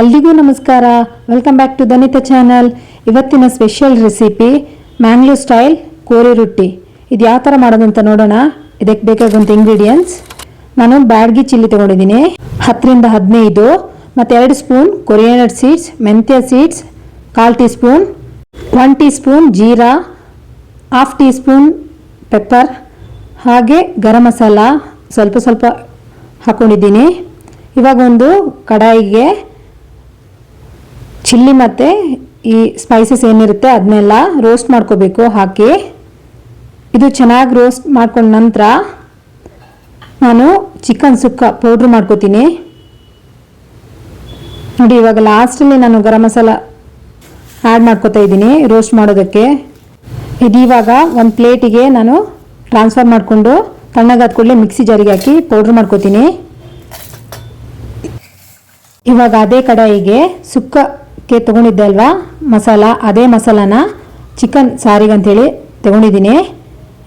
ಎಲ್ರಿಗೂ ನಮಸ್ಕಾರ. Welcome back to Danita channel ಇವತ್ತಿನ special recipe Mangalore style kori rotti. ಇದು ಯಾವ ಥರ ಮಾಡೋದಂತ ನೋಡೋಣ. ಇದಕ್ಕೆ ಬೇಕಾಗುವಂಥ ಇಂಗ್ರೀಡಿಯೆಂಟ್ಸ್ ನಾನು ಬ್ಯಾಡ್ಗಿ ಚಿಲ್ಲಿ ತೊಗೊಂಡಿದ್ದೀನಿ. ಹತ್ತರಿಂದ ಹದಿನೈದು, ಮತ್ತು ಎರಡು ಸ್ಪೂನ್ ಕೊರಿಯನಟ್ ಸೀಡ್ಸ್ ಮೆಂತ್ಯ ಸೀಡ್ಸ್ ಕಾಲು teaspoon one teaspoon jeera half teaspoon pepper ಹಾಗೆ ಗರಂ ಮಸಾಲ ಸ್ವಲ್ಪ ಸ್ವಲ್ಪ ಹಾಕ್ಕೊಂಡಿದ್ದೀನಿ ಇವಾಗ ಒಂದು ಕಡಾಯಿಗೆ ಚಿಲ್ಲಿ ಮತ್ತು ಈ ಸ್ಪೈಸಸ್ ಏನಿರುತ್ತೆ ಅದನ್ನೆಲ್ಲ ರೋಸ್ಟ್ ಮಾಡ್ಕೋಬೇಕು, ಹಾಕಿ. ಇದು ಚೆನ್ನಾಗಿ ರೋಸ್ಟ್ ಮಾಡ್ಕೊಂಡ ನಂತರ ನಾನು ಚಿಕನ್ ಸುಕ್ಕ ಪೌಡ್ರ್ ಮಾಡ್ಕೋತೀನಿ. ನೋಡಿ, ಇವಾಗ ಲಾಸ್ಟಲ್ಲಿ ನಾನು ಗರಂ ಮಸಾಲ ಆ್ಯಡ್ ಮಾಡ್ಕೋತಾ ಇದ್ದೀನಿ ರೋಸ್ಟ್ ಮಾಡೋದಕ್ಕೆ. ಇದು ಇವಾಗ ಒಂದು ಪ್ಲೇಟಿಗೆ ನಾನು ಟ್ರಾನ್ಸ್ಫರ್ ಮಾಡಿಕೊಂಡು ತಣ್ಣಗಾದ ಕೂಡಲೇ ಮಿಕ್ಸಿ ಜಾರಿಗೆ ಹಾಕಿ ಪೌಡ್ರ್ ಮಾಡ್ಕೋತೀನಿ. ಇವಾಗ ಅದೇ ಕಡಾಯಿಗೆ ಸುಕ್ಕಕ್ಕೆ ತೊಗೊಂಡಿದ್ದೆ ಅಲ್ವಾ? ಮಸಾಲ, ಅದೇ ಮಸಾಲಾನ ಚಿಕನ್ ಸಾರಿಗೆ ಅಂತೇಳಿ ತೊಗೊಂಡಿದ್ದೀನಿ.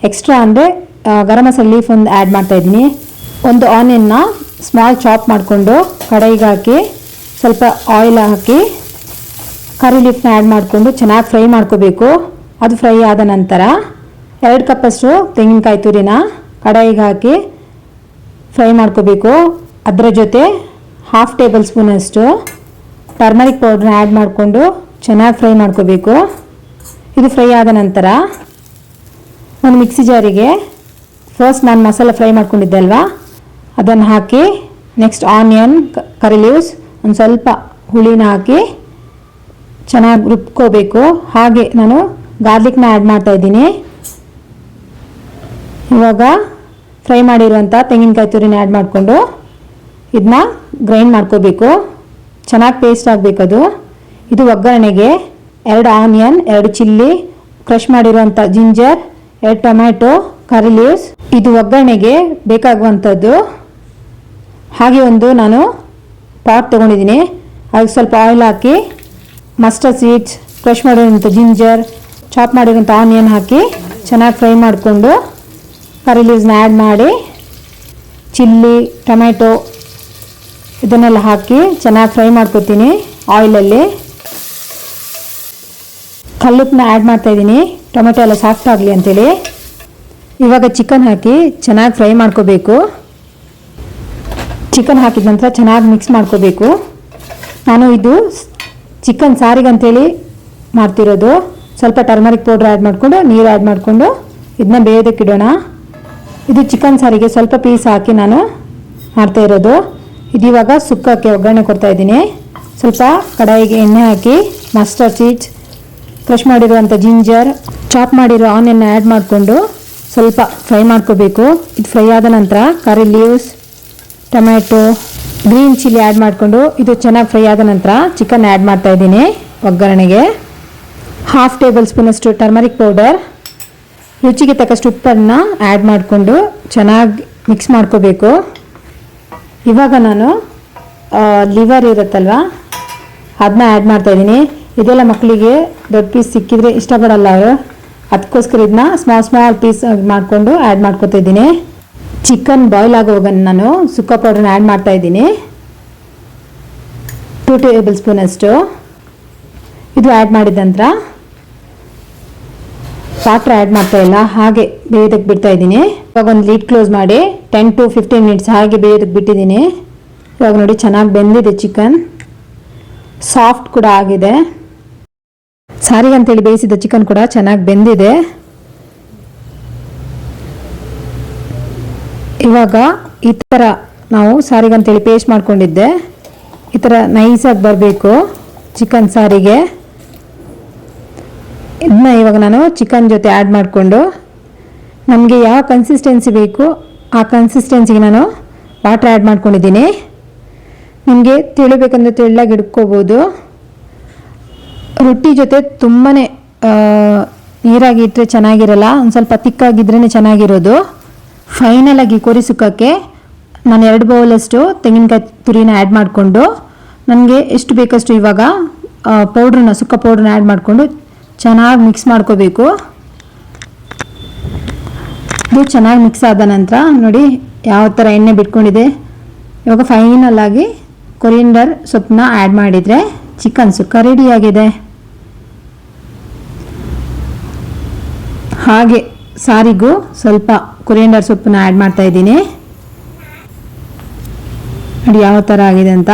ಎಕ್ಸ್ಟ್ರಾ ಅಂದರೆ ಗರಂ ಮಸಾಲೆ ಲೀಫ್ ಒಂದು ಆ್ಯಡ್ ಮಾಡ್ತಾ ಇದ್ದೀನಿ. ಒಂದು ಆನಿಯನ್ನ ಸ್ಮಾಲ್ ಚಾಪ್ ಮಾಡಿಕೊಂಡು ಕಡಾಯಿಗೆ ಹಾಕಿ, ಸ್ವಲ್ಪ ಆಯಿಲ್ ಹಾಕಿ ಕರಿ ಲೀಫ್ನ ಆ್ಯಡ್ ಮಾಡಿಕೊಂಡು ಚೆನ್ನಾಗಿ ಫ್ರೈ ಮಾಡ್ಕೋಬೇಕು. ಅದು ಫ್ರೈ ಆದ ನಂತರ ಎರಡು ಕಪ್ಪಷ್ಟು ತೆಂಗಿನಕಾಯಿ ತುರಿನ ಕಡಾಯಿಗೆ ಹಾಕಿ ಫ್ರೈ ಮಾಡ್ಕೋಬೇಕು. ಅದರ ಜೊತೆ ಹಾಫ್ ಟೇಬಲ್ ಸ್ಪೂನಷ್ಟು ಟರ್ಮರಿಕ್ ಪೌಡ್ರ್ ಆ್ಯಡ್ ಮಾಡಿಕೊಂಡು ಚೆನ್ನಾಗಿ ಫ್ರೈ ಮಾಡ್ಕೋಬೇಕು. ಇದು ಫ್ರೈ ಆದ ನಂತರ ಒಂದು ಮಿಕ್ಸಿ ಜಾರಿಗೆ ಫಸ್ಟ್ ನಾನು ಮಸಾಲ ಫ್ರೈ ಮಾಡ್ಕೊಂಡಿದ್ದೆ ಅಲ್ವಾ? ಅದನ್ನು ಹಾಕಿ ನೆಕ್ಸ್ಟ್ ಆನಿಯನ್ ಕರಿ ಲೀವ್ಸ್ ಒಂದು ಸ್ವಲ್ಪ ಹುಳಿನ ಹಾಕಿ ಚೆನ್ನಾಗಿ ರುಬ್ಕೋಬೇಕು. ಹಾಗೆ ನಾನು ಗಾರ್ಲಿಕ್ನ ಆ್ಯಡ್ ಮಾಡ್ತಾ ಇದ್ದೀನಿ. ಇವಾಗ ಫ್ರೈ ಮಾಡಿರುವಂಥ ತೆಂಗಿನಕಾಯಿ ತುರಿನ ಆ್ಯಡ್ ಮಾಡಿಕೊಂಡು ಇದನ್ನ ಗ್ರೈಂಡ್ ಮಾಡ್ಕೋಬೇಕು. ಚೆನ್ನಾಗಿ ಪೇಸ್ಟ್ ಆಗಬೇಕದು. ಇದು ಒಗ್ಗರಣೆಗೆ ಎರಡು ಆನಿಯನ್ ಎರಡು ಚಿಲ್ಲಿ ಕ್ರಷ್ ಮಾಡಿರುವಂಥ ಜಿಂಜರ್ ಎರಡು ಟೊಮ್ಯಾಟೊ ಕರಿ ಲೀವ್ಸ್ ಇದು ಒಗ್ಗರಣೆಗೆ ಬೇಕಾಗುವಂಥದ್ದು ಹಾಗೆ ಒಂದು ನಾನು ಪಾಟ್ ತೊಗೊಂಡಿದ್ದೀನಿ. ಅದಕ್ಕೆ ಸ್ವಲ್ಪ ಆಯಿಲ್ ಹಾಕಿ ಮಸ್ಟರ್ಡ್ ಸೀಡ್ಸ್ ಕ್ರಷ್ ಮಾಡಿರೋಂಥ ಜಿಂಜರ್ ಚಾಪ್ ಮಾಡಿರೋಂಥ ಆನಿಯನ್ ಹಾಕಿ ಚೆನ್ನಾಗಿ ಫ್ರೈ ಮಾಡಿಕೊಂಡು ಕರಿ ಲೀವ್ಸ್ನ ಆ್ಯಡ್ ಮಾಡಿ ಚಿಲ್ಲಿ ಟೊಮ್ಯಾಟೊ ಇದನ್ನೆಲ್ಲ ಹಾಕಿ ಚೆನ್ನಾಗಿ ಫ್ರೈ ಮಾಡ್ಕೊತೀನಿ ಆಯಿಲಲ್ಲಿ. ಕಲ್ಲುಪ್ಪನ್ನ ಆ್ಯಡ್ ಮಾಡ್ತಾ ಇದ್ದೀನಿ. ಟೊಮೆಟೊ ಎಲ್ಲ ಸಾಫ್ಟ್ ಆಗಲಿ ಅಂತೇಳಿ. ಇವಾಗ ಚಿಕನ್ ಹಾಕಿ ಚೆನ್ನಾಗಿ ಫ್ರೈ ಮಾಡ್ಕೋಬೇಕು. ಚಿಕನ್ ಹಾಕಿದ ನಂತರ ಚೆನ್ನಾಗಿ ಮಿಕ್ಸ್ ಮಾಡ್ಕೋಬೇಕು. ನಾನು ಇದು ಚಿಕನ್ ಸಾರಿಗೆ ಸಾರಿಗಂತೇಳಿ ಮಾಡ್ತಿರೋದು. ಸ್ವಲ್ಪ ಟರ್ಮರಿಕ್ ಪೌಡ್ರ್ ಆ್ಯಡ್ ಮಾಡಿಕೊಂಡು, ನೀರು ಆ್ಯಡ್ ಮಾಡಿಕೊಂಡು ಇದನ್ನ ಬೇಯೋದಕ್ಕಿಡೋಣ ಇದು ಚಿಕನ್ ಸಾರಿಗೆ ಸ್ವಲ್ಪ ಪೀಸ್ ಹಾಕಿ ನಾನು ಮಾಡ್ತಾ ಇರೋದು. ಇದು ಇವಾಗ ಸುಕ್ಕಕ್ಕೆ ಒಗ್ಗರಣೆ ಕೊಡ್ತಾ ಇದ್ದೀನಿ. ಸ್ವಲ್ಪ ಕಡಾಯಿಗೆ ಎಣ್ಣೆ ಹಾಕಿ ಮಸ್ಟರ್ಡ್ ಸೀಡ್ಸ್ ಫ್ರೆಶ್ ಮಾಡಿರುವಂಥ ಜಿಂಜರ್ ಚಾಪ್ ಮಾಡಿರೋ ಆನಿಯನ್ನ ಆ್ಯಡ್ ಮಾಡಿಕೊಂಡು ಸ್ವಲ್ಪ ಫ್ರೈ ಮಾಡ್ಕೋಬೇಕು. ಇದು ಫ್ರೈ ಆದ ನಂತರ curry leaves tomato green chilli add ಮಾಡಿಕೊಂಡು ಇದು ಚೆನ್ನಾಗಿ ಫ್ರೈ ಆದ ನಂತರ ಚಿಕನ್ ಆ್ಯಡ್ ಮಾಡ್ತಾ ಇದ್ದೀನಿ ಒಗ್ಗರಣೆಗೆ. ಹಾಫ್ ಟೇಬಲ್ ಸ್ಪೂನಷ್ಟು ಟರ್ಮರಿಕ್ ಪೌಡರ್ ರುಚಿಗೆ ತಕ್ಕಷ್ಟು ಉಪ್ಪನ್ನು ಆ್ಯಡ್ ಮಾಡಿಕೊಂಡು ಚೆನ್ನಾಗಿ ಮಿಕ್ಸ್ ಮಾಡ್ಕೋಬೇಕು. ಇವಾಗ ನಾನು ಲಿವರ್ ಇರುತ್ತಲ್ವ? ಅದನ್ನ ಆ್ಯಡ್ ಮಾಡ್ತಾ ಇದ್ದೀನಿ. ಇದೆಲ್ಲ ಮಕ್ಕಳಿಗೆ ದೊಡ್ಡ ಪೀಸ್ ಸಿಕ್ಕಿದ್ರೆ ಇಷ್ಟಪಡಲ್ಲ ಅವರು. ಅದಕ್ಕೋಸ್ಕರ ಇದನ್ನ ಸ್ಮಾಲ್ ಸ್ಮಾಲ್ ಪೀಸ್ ಮಾಡಿಕೊಂಡು ಆ್ಯಡ್ ಮಾಡ್ಕೊತಾ ಇದ್ದೀನಿ. ಚಿಕನ್ ಬಾಯ್ಲ್ ಆಗೋವಾಗ ನಾನು ಸುಕ್ಕ ಪೌಡರ್ನ ಆ್ಯಡ್ ಮಾಡ್ತಾ ಇದ್ದೀನಿ. ಟೂ ಟೇಬಲ್ ಸ್ಪೂನಷ್ಟು ಇದು ಆ್ಯಡ್ ಮಾಡಿದ ನಂತರ ವಾಟ್ರ್ ಆ್ಯಡ್ ಮಾಡ್ತಾ ಇಲ್ಲ. ಹಾಗೆ ಬೇಯೋದಕ್ಕೆ ಬಿಡ್ತಾ ಇದ್ದೀನಿ. ಇವಾಗ ಒಂದು ಲೀಡ್ ಕ್ಲೋಸ್ ಮಾಡಿ ಟೆನ್ ಟು ಫಿಫ್ಟೀನ್ ಮಿನಿಟ್ಸ್ ಹಾಗೆ ಬೇಯೋದಕ್ಕೆ ಬಿಟ್ಟಿದ್ದೀನಿ. ಇವಾಗ ನೋಡಿ ಚೆನ್ನಾಗಿ ಬೆಂದಿದೆ ಚಿಕನ್ ಸಾಫ್ಟ್ ಕೂಡ ಆಗಿದೆ. ಸಾರಿಗೆ ಅಂತೇಳಿ ಬೇಯಿಸಿದ ಚಿಕನ್ ಕೂಡ ಚೆನ್ನಾಗಿ ಬೆಂದಿದೆ. ಇವಾಗ ಈ ಥರ ನಾವು ಸಾರಿಗೆ ಅಂತೇಳಿ ಪೇಸ್ಟ್ ಮಾಡ್ಕೊಂಡಿದ್ದೆ. ಈ ಥರ ನೈಸಾಗಿ ಬರಬೇಕು ಚಿಕನ್ ಸಾರಿಗೆ. ಇದನ್ನ ಇವಾಗ ನಾನು ಚಿಕನ್ ಜೊತೆ ಆ್ಯಡ್ ಮಾಡಿಕೊಂಡು ನಮಗೆ ಯಾವ ಕನ್ಸಿಸ್ಟೆನ್ಸಿ ಬೇಕು ಆ ಕನ್ಸಿಸ್ಟೆನ್ಸಿಗೆ ನಾನು ವಾಟರ್ ಆ್ಯಡ್ ಮಾಡ್ಕೊಂಡಿದ್ದೀನಿ. ನಿಮಗೆ ತಿಳಿಬೇಕಂದ್ರೆ ತೆಳ್ಳಗೆ ಹಿಡ್ಕೋಬೋದು. ರೊಟ್ಟಿ ಜೊತೆ ತುಂಬಾ ನೀರಾಗಿ ಇಟ್ಟರೆ ಚೆನ್ನಾಗಿರಲ್ಲ, ಒಂದು ಸ್ವಲ್ಪ ತಿಕ್ಕಾಗಿದ್ರೇ ಚೆನ್ನಾಗಿರೋದು. ಫೈನಲಾಗಿ ಕೊರಿ ಸುಕ್ಕಕ್ಕೆ ನಾನು ಎರಡು ಬೌಲಷ್ಟು ತೆಂಗಿನಕಾಯಿ ತುರಿನ ಆ್ಯಡ್ ಮಾಡಿಕೊಂಡು, ನನಗೆ ಎಷ್ಟು ಬೇಕಷ್ಟು ಇವಾಗ ಪೌಡ್ರನ್ನ ಸುಕ್ಕ ಪೌಡ್ರನ್ನ ಆ್ಯಡ್ ಮಾಡಿಕೊಂಡು ಚೆನ್ನಾಗಿ ಮಿಕ್ಸ್ ಮಾಡ್ಕೋಬೇಕು. ಇದು ಚೆನ್ನಾಗಿ ಮಿಕ್ಸ್ ಆದ ನಂತರ ನೋಡಿ ಯಾವ ಥರ ಎಣ್ಣೆ ಬಿಟ್ಕೊಂಡಿದೆ. ಇವಾಗ ಫೈನಲ್ ಆಗಿ ಕೊರಿಯಂಡರ್ ಸೊಪ್ಪನ್ನ ಆ್ಯಡ್ ಮಾಡಿದರೆ ಚಿಕನ್ ಸುಕ್ಕ ರೆಡಿಯಾಗಿದೆ ಹಾಗೆ ಸಾರಿಗೂ ಸ್ವಲ್ಪ ಕೊರಿಯಂಡರ್ ಸೊಪ್ಪನ್ನ ಆ್ಯಡ್ ಮಾಡ್ತಾ ಇದ್ದೀನಿ. ನೋಡಿ ಯಾವ ಥರ ಆಗಿದೆ ಅಂತ.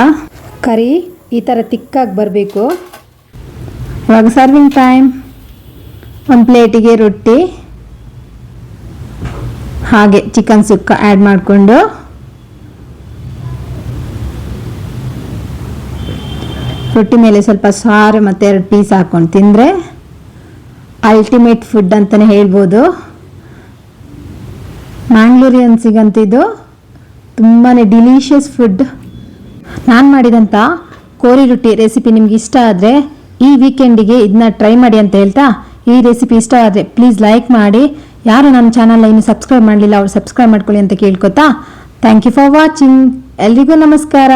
ಕರಿ ಈ ಥರ ತಿಕ್ಕಾಗಿ ಬರಬೇಕು. ಇವಾಗ ಸರ್ವಿಂಗ್ ಟೈಮ್ ಒಂದು ಪ್ಲೇಟಿಗೆ ರೊಟ್ಟಿ, ಹಾಗೆ ಚಿಕನ್ ಸುಕ್ಕ ಆ್ಯಡ್ ಮಾಡಿಕೊಂಡು. ರೊಟ್ಟಿ ಮೇಲೆ ಸ್ವಲ್ಪ ಸಾರು ಮತ್ತು ಎರಡು ಪೀಸ್ ಹಾಕ್ಕೊಂಡು ತಿಂದರೆ ಅಲ್ಟಿಮೇಟ್ ಫುಡ್ ಅಂತಲೇ ಹೇಳ್ಬೋದು. ಮ್ಯಾಂಗ್ಳೂರಿಯನ್ಸಿಗಂತ ಇದು ತುಂಬಾ ಡಿಲೀಷಿಯಸ್ ಫುಡ್ ನಾನು ಮಾಡಿದಂಥ ಕೋರಿ ರೊಟ್ಟಿ ರೆಸಿಪಿ ನಿಮ್ಗೆ ಇಷ್ಟ ಆದರೆ ಈ ವೀಕೆಂಡಿಗೆ ಇದನ್ನ ಟ್ರೈ ಮಾಡಿ ಅಂತ ಹೇಳ್ತಾ ಈ ರೆಸಿಪಿ ಇಷ್ಟ ಆದರೆ ಪ್ಲೀಸ್ ಲೈಕ್ ಮಾಡಿ. ಯಾರು ನಮ್ಮ ಚಾನಲ್ನ ಇನ್ನು ಸಬ್ಸ್ಕ್ರೈಬ್ ಮಾಡಲಿಲ್ಲ ಅವ್ರು ಸಬ್ಸ್ಕ್ರೈಬ್ ಮಾಡ್ಕೊಳ್ಳಿ ಅಂತ ಕೇಳ್ಕೊತಾ. ಥ್ಯಾಂಕ್ ಯು ಫಾರ್ ವಾಚಿಂಗ್ ಎಲ್ರಿಗೂ ನಮಸ್ಕಾರ.